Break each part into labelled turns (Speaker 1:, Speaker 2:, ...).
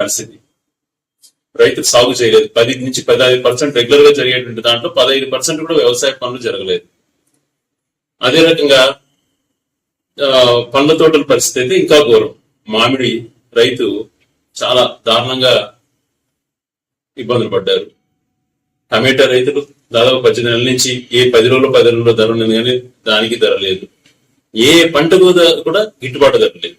Speaker 1: పరిస్థితి. రైతు సాగు చేయలేదు. పది నుంచి పదహైదు పర్సెంట్ రెగ్యులర్గా జరిగేటువంటి దాంట్లో పదహైదు పర్సెంట్ కూడా వ్యవసాయ పనులు జరగలేదు. అదే రకంగా పండ్ల తోటల పరిస్థితి అయితే ఇంకా ఘోరం. మామిడి రైతు చాలా దారుణంగా ఇబ్బందులు పడ్డారు. టమాటా రైతులు దాదాపు పద్దెనిమిది నెలల నుంచి ఏ పది రోజులు పది రోజుల్లో ధర ఉన్నది కానీ దానికి ధర లేదు. ఏ పంటకు కూడా గిట్టుబాటు ధర లేదు.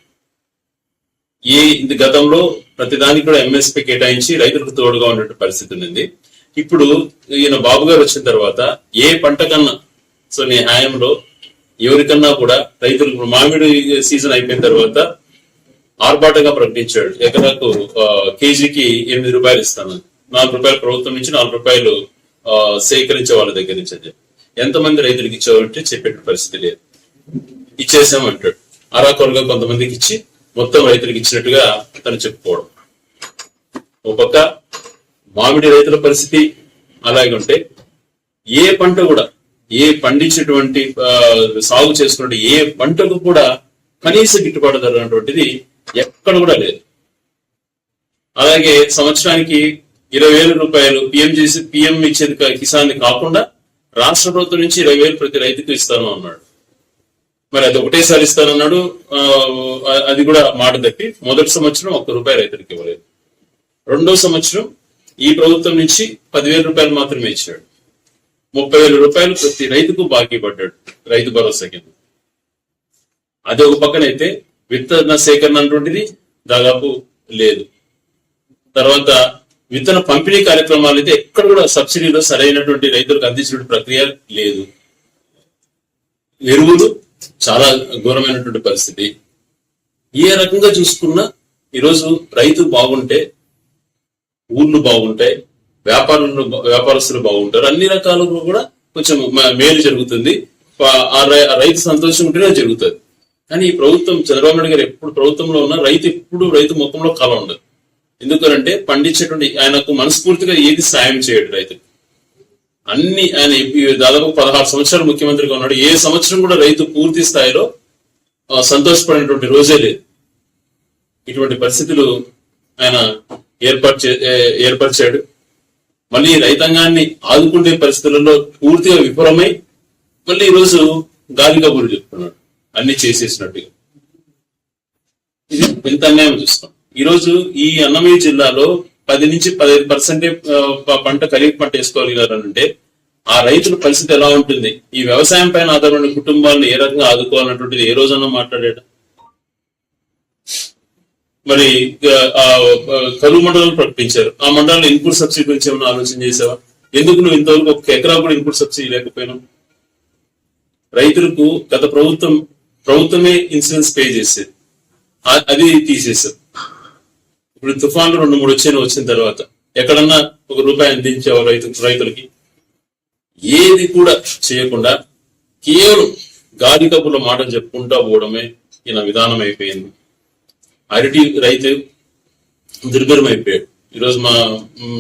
Speaker 1: ఏ ఇంత గతంలో ప్రతిదానికి కూడా ఎంఎస్పీ కేటాయించి రైతులకు తోడుగా ఉన్నట్టు పరిస్థితి ఉంది ఇప్పుడు ఈయన బాబు గారు వచ్చిన తర్వాత ఏ పంట కన్నా సో నీ హాయంలో ఎవరికన్నా కూడా రైతులు మామిడి సీజన్ అయిపోయిన తర్వాత ఆర్భాటంగా ప్రకటించాడు. ఎకరాకు కేజీకి ఎనిమిది రూపాయలు ఇస్తాను. నాలుగు రూపాయలు ప్రభుత్వం నుంచి నాలుగు రూపాయలు సేకరించే వాళ్ళ దగ్గర నుంచి అని చెప్పి. ఎంతమంది రైతులకు ఇచ్చావంటే చెప్పే పరిస్థితి లేదు. ఇచ్చేసామంటాడు. అరాకొరగా కొంతమందికి ఇచ్చి మొత్తం రైతులకు ఇచ్చినట్టుగా తను చెప్పుకోవడం. ఒక పక్క మామిడి రైతుల పరిస్థితి అలాగే ఉంటే ఏ పంట కూడా ఏ పండించినటువంటి సాగు చేసుకున్న ఏ పంటకు కూడా కనీస గిట్టుబాటు ధర అనేటువంటిది ఎక్కడ కూడా లేదు. అలాగే సంవత్సరానికి ఇరవై వేల రూపాయలు పిఎం చేసి పిఎం ఇచ్చేది కా- కిసాన్ కాకుండా రాష్ట్ర ప్రభుత్వం నుంచి ఇరవై వేలు ప్రతి రైతుకు ఇస్తాను అన్నాడు. మరి అది ఒకటేసారి ఇస్తానన్నాడు. అది కూడా మాట తప్పి మొదటి సంవత్సరం ఒక్క రూపాయి రైతులకు ఇవ్వలేదు. రెండో సంవత్సరం ఈ ప్రభుత్వం నుంచి పదివేల రూపాయలు మాత్రమే ఇచ్చాడు. ముప్పై వేల రూపాయలు ప్రతి రైతుకు బాకీ పడ్డాడు రైతు భరోసా కింద. అదే ఒక పక్కనైతే విత్తన సేకరణ అటువంటిది దాదాపు లేదు. తర్వాత విత్తన పంపిణీ కార్యక్రమాలు అయితే ఎక్కడ కూడా సబ్సిడీలో సరైనటువంటి రైతులకు అందించిన ప్రక్రియ లేదు. ఎరువులు చాలా ఘోరమైనటువంటి పరిస్థితి. ఏ రకంగా చూసుకున్నా ఈరోజు రైతు బాగుంటే ఊర్లు బాగుంటాయి వ్యాపారులు వ్యాపారస్తులు బాగుంటారు. అన్ని రకాలుగా కూడా కొంచెం మేలు జరుగుతుంది. ఆ రైతు సంతోషం ఉంటేనే జరుగుతుంది. కానీ ఈ ప్రభుత్వం చంద్రబాబు నాయుడు గారు ఎప్పుడు ప్రభుత్వంలో ఉన్న రైతు ఎప్పుడు రైతు ముఖంలో కళ ఉండదు. ఎందుకంటే పండించేటువంటి ఆయనకు మనస్ఫూర్తిగా ఏది సాయం చేయడు రైతు అన్ని ఆయన దాదాపు పదహారు సంవత్సరాలు ముఖ్యమంత్రిగా ఉన్నాడు. ఏ సంవత్సరం కూడా రైతు పూర్తి స్థాయిలో సంతోషపడినటువంటి రోజే లేదు. ఇటువంటి పరిస్థితులు ఆయన ఏర్పాటు చే- ఏర్పరిచాడు. మళ్ళీ రైతాంగాన్ని ఆదుకునే పరిస్థితులలో పూర్తిగా విఫలమై మళ్ళీ ఈరోజు గాలి కబుర్లు చెప్తున్నాడు. అన్ని చేసేసినట్టుగా. ఇది ఎంత అన్యాయం చూస్తాం. ఈ రోజు ఈ అన్నమయ్య జిల్లాలో పది నుంచి పదిహేను పర్సెంటే పంట ఖరీఫ్ పంట వేసుకోగలిగారంటే ఆ రైతుల పరిస్థితి ఎలా ఉంటుంది? ఈ వ్యవసాయం పైన ఆధారపడిన కుటుంబాలను ఏ రకంగా ఆదుకోవాలన్నటువంటిది ఏ రోజన్నా మాట్లాడాడు? మరి ఆ, కరువు మండలం ప్రకటించారు. ఆ మండలంలో ఇన్పుట్ సబ్సిడీ గురించి ఏమైనా ఆలోచన చేసావా? ఎందుకు నువ్వు ఇంతవరకు ఒక ఎకరా కూడా ఇన్పుట్ సబ్సిడీ లేకపోయినావు? రైతులకు గత ప్రభుత్వం ప్రభుత్వమే ఇన్సూరెన్స్ పే చేసేది. అది తీసేసారు ఇప్పుడు తుఫాన్లు రెండు మూడు వచ్చాయి వచ్చిన తర్వాత. ఎక్కడన్నా ఒక రూపాయి అందించావు రైతు రైతులకి. ఏది కూడా చేయకుండా కేవలం గాలి కబుర్ల మాటలు చెప్పుకుంటా పోవడమే ఈయన విధానం అయిపోయింది అరటి రైతు దుర్భరం అయిపోయాడు ఈరోజు మా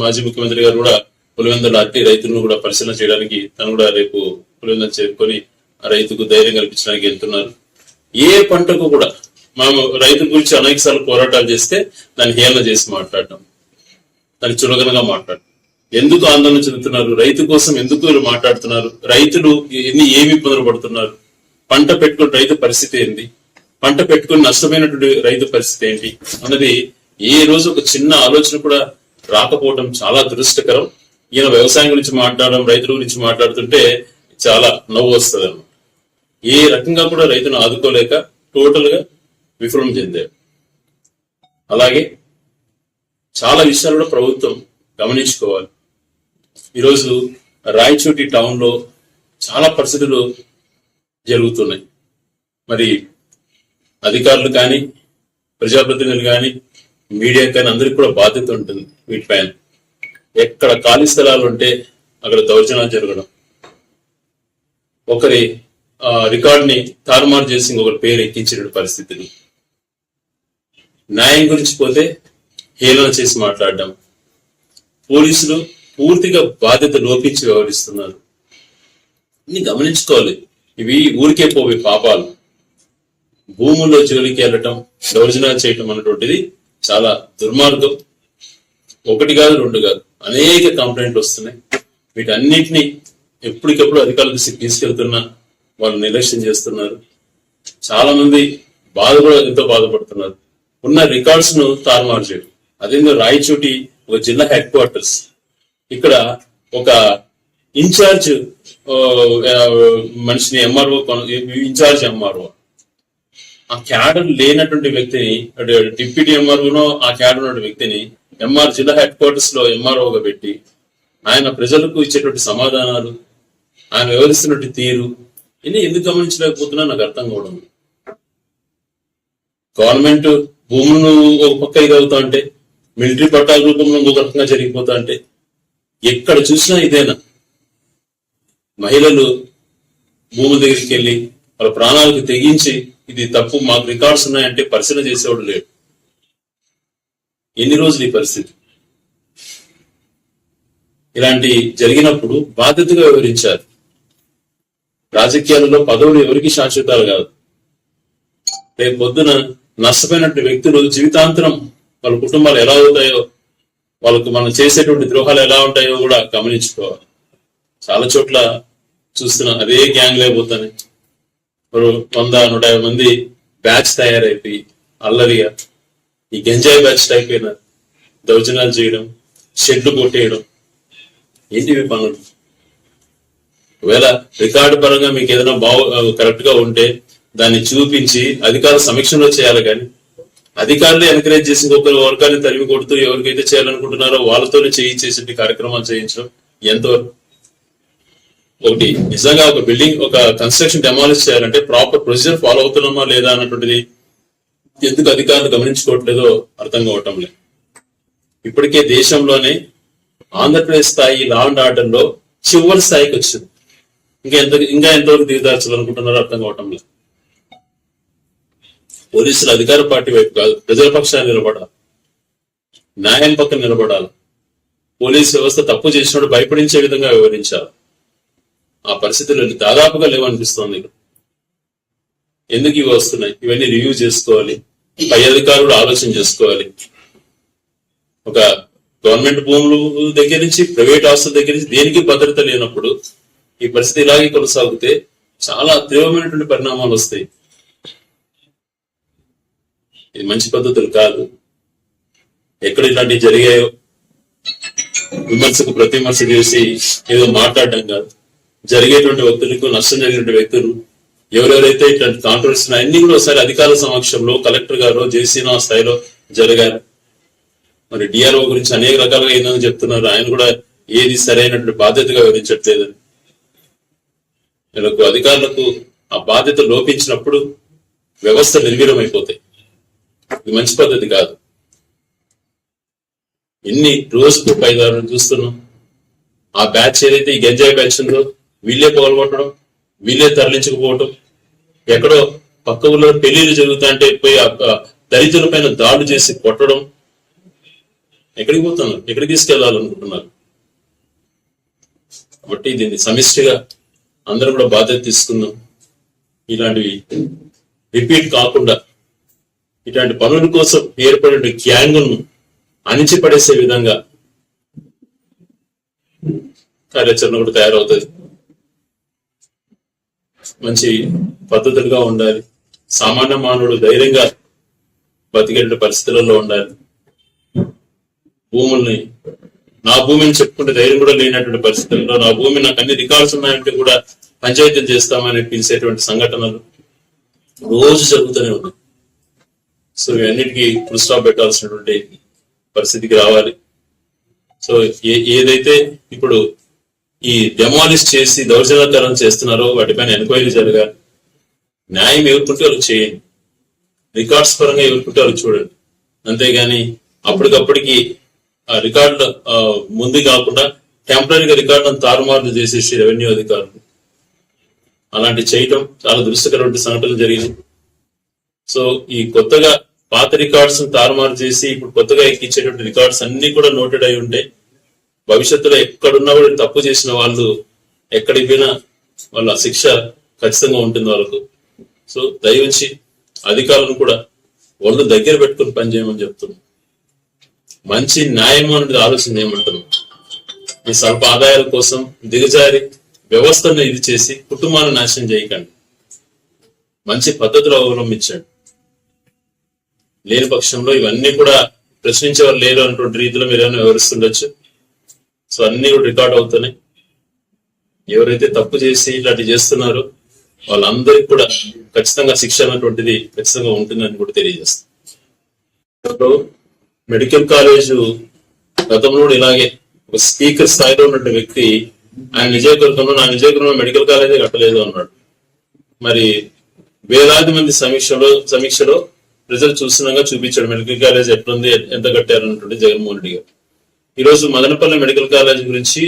Speaker 1: మాజీ ముఖ్యమంత్రి గారు కూడా పులివెందుల అరటి రైతులను కూడా పరిశీలన చేయడానికి తను కూడా రేపు పులివెందులు చేరుకొని ఆ రైతుకు ధైర్యం కల్పించడానికి వెళ్తున్నారు. ఏ పంటకు కూడా మనం రైతు గురించి అనేక సార్లు పోరాటాలు చేస్తే దాన్ని హేళన చేసి మాట్లాడటం దాన్ని చులకనగా మాట్లాడటం. ఎందుకు ఆందోళన చెందుతున్నారు? రైతు కోసం ఎందుకు వీళ్ళు మాట్లాడుతున్నారు? రైతులు ఎన్ని ఏమి ఇబ్బందులు పడుతున్నారు? పంట పెట్టుకుని రైతు పరిస్థితి ఏంటి పంట పెట్టుకుని నష్టమైనటువంటి రైతు పరిస్థితి ఏంటి? అన్నది ఏ రోజు ఒక చిన్న ఆలోచన కూడా రాకపోవడం చాలా దురదృష్టకరం. ఈయన వ్యవసాయం గురించి మాట్లాడడం రైతుల గురించి మాట్లాడుతుంటే చాలా నవ్వు వస్తుంది ఏ రకంగా కూడా రైతును ఆదుకోలేక టోటల్గా విఫలం చెందారు అలాగే చాలా విషయాలు కూడా ప్రభుత్వం గమనించుకోవాలి. ఈరోజు రాయచోటి టౌన్లో చాలా పరిస్థితులు జరుగుతున్నాయి. మరి అధికారులు కానీ ప్రజాప్రతినిధులు కానీ మీడియా కానీ అందరికి కూడా బాధ్యత ఉంటుంది వీటిపైన. ఎక్కడ ఖాళీ స్థలాలు ఉంటే అక్కడ దౌర్జన్యాలు జరగడం. ఒకరి ఆ, రికార్డుని తారుమారు చేసి ఇంకొకరి పేరు ఎక్కించిన పరిస్థితులు న్యాయం గురించి పోతే హేళన చేసి మాట్లాడడం. పోలీసులు పూర్తిగా బాధ్యత లోపించి వ్యవహరిస్తున్నారు. ఇన్ని గమనించుకోవాలి. ఇవి ఊరికే పోవి పాపాలు. భూముల్లో జోలికి వెళ్ళటం దౌర్జనాలు చేయటం అన్నటువంటిది చాలా దుర్మార్గం. ఒకటి కాదు రెండు కాదు. అనేక కంప్లైంట్లు వస్తున్నాయి. వీటన్నిటిని ఎప్పటికప్పుడు అధికారులకు తీసుకెళ్తున్నా వాళ్ళు నిర్లక్ష్యం చేస్తున్నారు. చాలా మంది బాధ కూడా ఎంతో బాధపడుతున్నారు. ఉన్న రికార్డ్స్ను తారుమారు చేయడం. అదేందో రాయచోటి ఒక జిల్లా హెడ్ క్వార్టర్స్. ఇక్కడ ఒక ఇన్ఛార్జ్ మనిషిని ఎంఆర్ఓ ఇన్ఛార్జ్ ఎంఆర్ఓ. ఆ క్యాడర్ లేనటువంటి వ్యక్తిని అంటే డిప్యూటీ ఎంఆర్ఓనో ఆ క్యాడర్ ఉన్న వ్యక్తిని ఎంఆర్ జిల్లా హెడ్ క్వార్టర్స్లో ఎంఆర్ఓగా పెట్టి ఆయన ప్రజలకు ఇచ్చేటువంటి సమాధానాలు ఆయన వివరిస్తున్నటువంటి తీరు ఇన్ని ఎందుకు గమనించలేకపోతున్నా నాకు అర్థం కావడం గవర్నమెంట్ భూములను ఒక పక్క ఇది అవుతా అంటే మిలిటరీ పట్టాల రూపంలో ఇంకొక రకంగా జరిగిపోతా అంటే ఎక్కడ చూసినా ఇదేనా? మహిళలు భూముల దగ్గరికి వెళ్ళి వాళ్ళ ప్రాణాలకు తెగించి ఇది తప్పు మాకు రికార్డ్స్ ఉన్నాయంటే పరిశీలన చేసేవాడు లేడు. ఎన్ని రోజులు ఈ పరిస్థితి? ఇలాంటి జరిగినప్పుడు బాధ్యతగా వివరించారు రాజకీయాలలో పదవులు ఎవరికి శాశ్వతాలు కాదు. రేపు పొద్దున నష్టపోయినటువంటి వ్యక్తులు జీవితాంతరం వాళ్ళ కుటుంబాలు ఎలా అవుతాయో వాళ్ళకు మనం చేసేటువంటి ద్రోహాలు ఎలా ఉంటాయో కూడా గమనించుకోవాలి. చాలా చోట్ల చూస్తున్నాం అదే గ్యాంగ్ లేకపోతాయి వంద నూట యాభై మంది బ్యాచ్ తయారైపోయి అల్లరిగా ఈ గంజాయి బ్యాచ్ టైప్ అయిన దౌర్జన్యాలు చేయడం షెడ్లు కొట్టేయడం ఏంటివి పనులు? ఒకవేళ రికార్డు పరంగా మీకు ఏదైనా బాగు కరెక్ట్గా ఉంటే దాన్ని చూపించి అధికార సమీక్షలో చేయాలి కానీ అధికారులు ఎంకరేజ్ చేసి ఒకరు వర్గాన్ని తరిమి కొడుతూ ఎవరికైతే చేయాలనుకుంటున్నారో వాళ్ళతోనే చేయించేసి కార్యక్రమాలు చేయించడం ఎంతవరకు? ఒకటి నిజంగా ఒక బిల్డింగ్ ఒక కన్స్ట్రక్షన్ డెమాలిష్ చేయాలంటే ప్రాపర్ ప్రొసీజర్ ఫాలో అవుతున్నామా లేదా అన్నటువంటిది ఎందుకు అధికారులు గమనించుకోవట్లేదో అర్థం కావటం లేదు. ఇప్పటికే దేశంలోనే ఆంధ్రప్రదేశ్ స్థాయి లా అండ్ ఆర్డర్లో చివరి స్థాయికి వచ్చింది. ఇంకా ఎంత ఇంకా ఎంతవరకు దిగదార్చాలనుకుంటున్నారో అర్థం కావటం లేదు. పోలీసులు అధికార పార్టీ వైపు కాదు ప్రజల పక్షాన్ని నిలబడాలి. న్యాయం పక్కన నిలబడాలి. పోలీస్ వ్యవస్థ తప్పు చేసినప్పుడు భయపడించే విధంగా వివరించాలి ఆ పరిస్థితులు దాదాపుగా లేవనిపిస్తోంది ఇక్కడ. ఎందుకు ఇవి వస్తున్నాయి? ఇవన్నీ రివ్యూ చేసుకోవాలి. పై అధికారులు ఆలోచన చేసుకోవాలి. ఒక గవర్నమెంట్ భూములు దగ్గర నుంచి ప్రైవేట్ ఆస్తుల దగ్గర నుంచి దేనికి భద్రత లేనప్పుడు ఈ పరిస్థితి ఇలాగే కొనసాగితే చాలా తీవ్రమైనటువంటి పరిణామాలు వస్తాయి. ఇది మంచి పద్ధతులు కాదు. ఎక్కడ ఇలాంటివి జరిగాయో విమర్శకు ప్రతి విమర్శ చేసి ఏదో మాట్లాడడం కాదు. జరిగేటువంటి వ్యక్తులకు నష్టం జరిగినటువంటి వ్యక్తులు ఎవరెవరైతే ఇట్లాంటి కాంట్రవర్సీ అన్ని కూడా ఒకసారి అధికారుల సమక్షంలో కలెక్టర్ గారు జేసీనా స్థాయిలో జరగాలి. మరి డిఆర్ఓ గురించి అనేక రకాలుగా ఏందని చెప్తున్నారు. ఆయన కూడా ఏది సరైనటువంటి బాధ్యతగా వివరించట్లేదని వీళ్ళకు అధికారులకు ఆ బాధ్యత లోపించినప్పుడు వ్యవస్థ నిర్వీర్యమైపోతాయి. ఇది మంచి పద్ధతి కాదు. ఎన్ని రోజుకు పైదారులు చూస్తున్నాం ఆ బ్యాచ్ ఏదైతే ఈ గంజాయి బ్యాచ్ ఉందో వీళ్ళే పగలగొట్టడం వీళ్ళే తరలించకపోవటం ఎక్కడో పక్క ఊళ్ళో పెళ్ళిళ్ళు జరుగుతాయంటే పోయి దళితుల పైన దాడులు చేసి కొట్టడం. ఎక్కడికి పోతున్నారు? ఎక్కడికి తీసుకెళ్ళాలనుకుంటున్నారు? కాబట్టి దీన్ని సమిష్టిగా అందరం కూడా బాధ్యత తీసుకుందాం. ఇలాంటివి రిపీట్ కాకుండా ఇట్లాంటి పనుల కోసం ఏర్పడిన గ్యాంగ్ను అణిచిపడేసే విధంగా కార్యాచరణ కూడా తయారవుతుంది. మంచి పద్ధతులుగా ఉండాలి. సామాన్య మానవుడు ధైర్యంగా బతికేట పరిస్థితులలో ఉండాలి. భూముల్ని నా భూమిని చెప్పుకుంటే ధైర్యం కూడా లేనటువంటి పరిస్థితుల్లో నా భూమి నాకు అన్ని రికార్డ్స్ ఉన్నాయంటే కూడా పంచాయతీలు చేస్తామని పిలిచేటువంటి సంఘటనలు రోజు జరుగుతూనే ఉన్నాయి. సో ఇవన్నిటికీ ఫుల్ స్టాప్ పెట్టాల్సినటువంటి పరిస్థితికి రావాలి. సో ఏ- ఏదైతే ఇప్పుడు ఈ డెమాలిష్ చేసి దౌర్జన్యకరం చేస్తున్నారో వాటిపైన ఎంక్వైరీ జరగాలి. న్యాయం ఎవరుకుంటే వాళ్ళు చేయండి. రికార్డ్స్ పరంగా ఎవరుకుంటే వాళ్ళు చూడండి. అంతేగాని అప్పటికప్పటికి ఆ రికార్డు ముందు కాకుండా టెంపరీగా రికార్డును తారుమారు చేసేసి రెవెన్యూ అధికారులు. అలాంటి చేయటం చాలా దురదృష్టకరమైన సంఘటనలు జరిగింది సో ఈ కొత్తగా పాత రికార్డ్స్ తారుమారు చేసి ఇప్పుడు కొత్తగా ఎక్కించేటువంటి రికార్డ్స్ అన్ని కూడా నోటెడ్ అయి ఉంటాయి భవిష్యత్తులో ఎక్కడున్నా కూడా తప్పు చేసిన వాళ్ళు ఎక్కడికి పోయినా వాళ్ళ శిక్ష ఖచ్చితంగా ఉంటుంది వాళ్ళకు. సో దయవించి అధికారులను కూడా వాళ్ళు దగ్గర పెట్టుకుని పనిచేయమని చెప్తున్నాం. మంచి న్యాయం అనేది ఆలోచన ఏమంటున్నాం మీ స్వల్ప ఆదాయాల కోసం దిగజారి వ్యవస్థను ఇది చేసి కుటుంబాన్ని నాశనం చేయకండి. మంచి పద్ధతులు అవలంబించండి. లేని పక్షంలో ఇవన్నీ కూడా ప్రశ్నించేవారు లేరు అన్నటువంటి రీతిలో మీరు ఏమైనా వివరిస్తుండొచ్చు. సో అన్ని కూడా రికార్డ్ అవుతున్నాయి. ఎవరైతే తప్పు చేసి ఇలాంటి చేస్తున్నారో వాళ్ళందరికీ కూడా ఖచ్చితంగా శిక్ష అన్నటువంటిది ఖచ్చితంగా ఉంటుందని కూడా తెలియజేస్తాం. మెడికల్ కాలేజు గతంలో ఇలాగే ఒక స్పీకర్ స్థాయిలో ఉన్న వ్యక్తి ఆయన నిజయకృతంలో నా నిజయకృతంలో మెడికల్ కాలేజే కట్టలేదు అన్నాడు. మరి వేలాది మంది సమీక్షలో సమీక్షలో రిజల్ట్ చూస్తున్నాగా చూపించాడు. మెడికల్ కాలేజ్ ఎట్లుంది ఎంత కట్టారు అన్నటువంటి జగన్మోహన్ రెడ్డి గారు. ఈరోజు మదనపల్లి మెడికల్ కాలేజ్ గురించి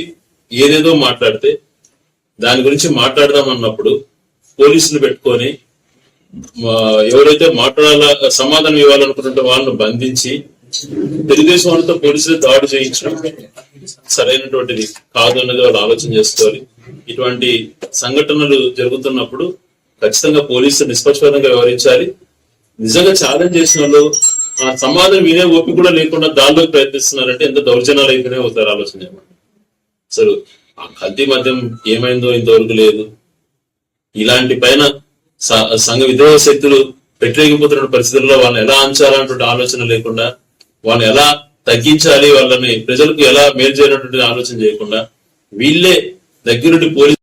Speaker 1: ఏదేదో మాట్లాడితే దాని గురించి మాట్లాడదాం అన్నప్పుడు పోలీసులు పెట్టుకొని ఎవరైతే మాట్లాడాల సమాధానం ఇవ్వాలనుకున్న వాళ్ళని బంధించి తెలుగుదేశం వాళ్ళతో పోలీసులు దాడి చేయించడం సరైనటువంటిది కాదు అన్నది వాళ్ళు ఆలోచన చేసుకోవాలి. ఇటువంటి సంఘటనలు జరుగుతున్నప్పుడు ఖచ్చితంగా పోలీసులు నిష్పక్షపాతంగా వ్యవహరించాలి. నిజంగా ఛాలెంజ్ చేసిన వాళ్ళు ఆ సమాధానం వినే ఓపిక కూడా లేకుండా దానిలోకి ప్రయత్నిస్తున్నారంటే ఎంత దౌర్జన్యాలు అయితేనే అవుతారు ఆలోచన. అసలు ఆ కల్తీ మద్యం ఏమైందో ఇంతవరకు లేదు. ఇలాంటి పైన సంఘ విద్రోహ శక్తులు పెట్టలేకపోతున్న పరిస్థితుల్లో వాళ్ళని ఎలా అంచాలన్నటువంటి ఆలోచన లేకుండా వాళ్ళని ఎలా తగ్గించాలి వాళ్ళని ప్రజలకు ఎలా మేలు చేయనటువంటి ఆలోచన చేయకుండా వీళ్ళే దగ్గరుండి పోలీసు